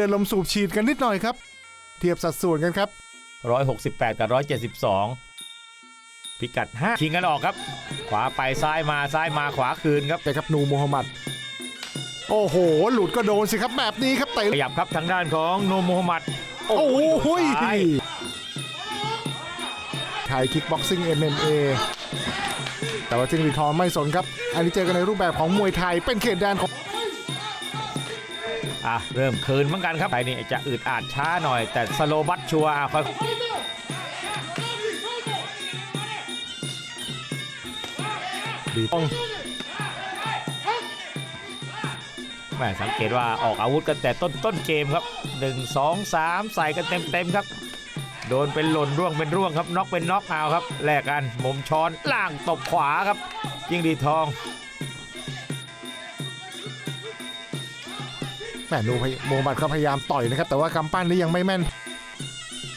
เดินลมสูบฉีดกันนิดหน่อยครับ เทียบสัดส่วนกันครับ 168 กับ 172 พิกัด 5 ชิงกันออกครับ ขวาไปซ้ายมาซ้ายมาขวาคืนครับ แต่ครับนูโมฮัมหมัด โอ้โห หลุดก็โดนสิครับแบบนี้ครับเตะขยับครับทางด้านของโนมโมฮัมหมัด โอ้โหซ้ายไทยคิกบ็อกซิ่ง MMA แต่ว่าจิงหรีดทองไม่สนครับ อันนี้เจอกันในรูปแบบของมวยไทยเป็นเขตแดนของ อะเริ่มคืนเหมือนกันครับไทยนี่จะอึดอาดช้าหน่อย แต่สโลบัตชัวร์อะค่อยแม่สังเกตว่าออกอาวุธกันแต่ต้นต้นเกมครับ 1 2 3 ใส่กันเต็มเต็มๆครับ โดนเป็นหล่นร่วงเป็นร่วงครับน็อกเป็นน็อกเอาครับแลกกันมุมช้อนล่างตบขวาครับยิงดีทอง แหม่นูพยโมฮัมหมัดก็พยายามต่อยนะครับ แต่ว่ากำปั้นนี้ยังไม่แม่น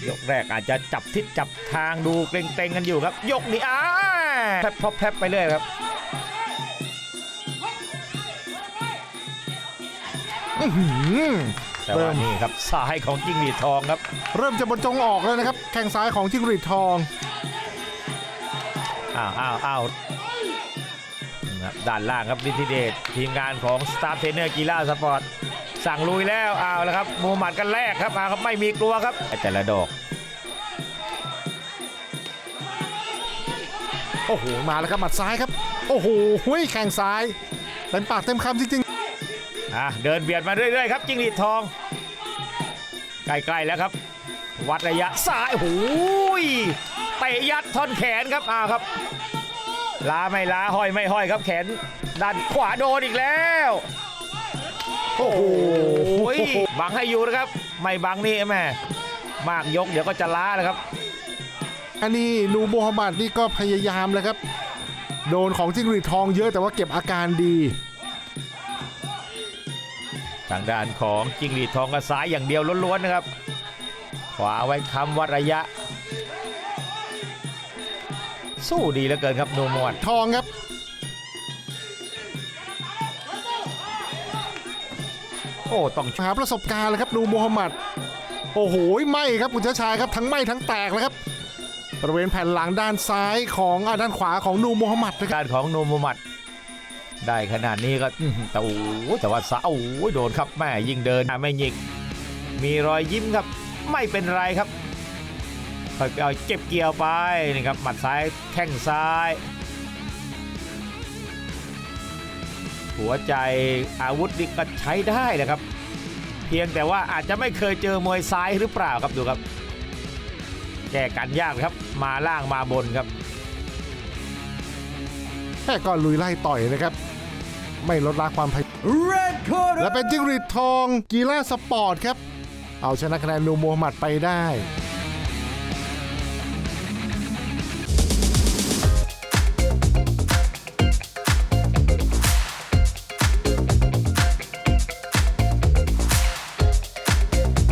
ยกแรกอาจจะจับทิศจับทางดูเกรงๆกันอยู่ครับ ยกนี้อ้าแพรบพรบแพรบไปเรื่อยครับอื้อหือแต่ว่านี่ครับซ้ายของจิ้งหรีดทองครับ เริ่มจะบรรจงออกแล้วนะครับ แข้งซ้ายของจิงหรีดทองอ้าวอ้าวอ้าว ครับด้านล่างครับนิติเดชทีมงานของสตาร์เทรนเนอร์กีฬาสปอร์ตสั่งลุยแล้วเอาแล้วครับมูฮัมหมัดกันแรกครับเอาครับไม่มีกลัวครับแต่ละดอกโอ้โหมาแล้วครับหมัดซ้ายครับ โอ้โหแข้งซ้ายเต็มปากเต็มคำจริงอะเดินเบียดมาเรื่อยๆครับจิ้งหรีดทองใกล้ๆแล้วครับ วัดระยะซ้ายโอ้ยเตะยัดท่อนแขนครับอ้าวครับ ลาไม่ลาห้อยไม่ห้อยครับแขนด้านขวาโดนอีกแล้วๆโอ้โหโอ้ยบังให้อยู่นะครับ ไม่บังนี่แม่มากยกเดี๋ยวก็จะล้าแล้วครับ อันนี้นูโมฮัมหมัดนี่ก็พยายามแล้วครับ โดนของจิงหรีดทองเยอะแต่ว่าเก็บอาการดี ทางด้านของจิงหรีดทองกับซ้ายอย่างเดียวล้วนๆนะครับ ขวาไว้คำวัดระยะ สู้ดีเหลือเกินครับนูมวนทองครับ โอ้ต้องหาประสบการณ์เลยครับนูโมฮัมหมัด โอ้โหไม่ครับคุณชายครับทั้งไหม่ทั้งแตกเลยครับบริเวณแผ่นหลังด้านซ้ายของอ่าด้านขวาของนูโมฮัมหมัดนะครับการของนูมุฮัมมัด ได้ขนาดนี้ก็อื้อหือแต่โอ้โหแต่ว่าสาวโอ้โหโดนครับแม่ยิงเดินไม่หยิก มีรอยยิ้มครับ ไม่เป็นไรครับ ค่อยๆเอาเก็บเกี่ยวไปนี่ครับหมัดซ้ายแข้งซ้าย หัวใจอาวุธนี่ก็ใช้ได้แหละครับ เพียงแต่ว่าอาจจะไม่เคยเจอมวยซ้ายหรือเปล่าครับดูครับ แก้กันยากครับมาล่างมาบนครับแค่ก็ลุยไล่ต่อยนะครับ ไม่ลดละความพยายามและเป็นจิงหรีดทองกีฬาสปอร์ตครับ เอาชนะคะแนนนูโมฮัมหมัดไปได้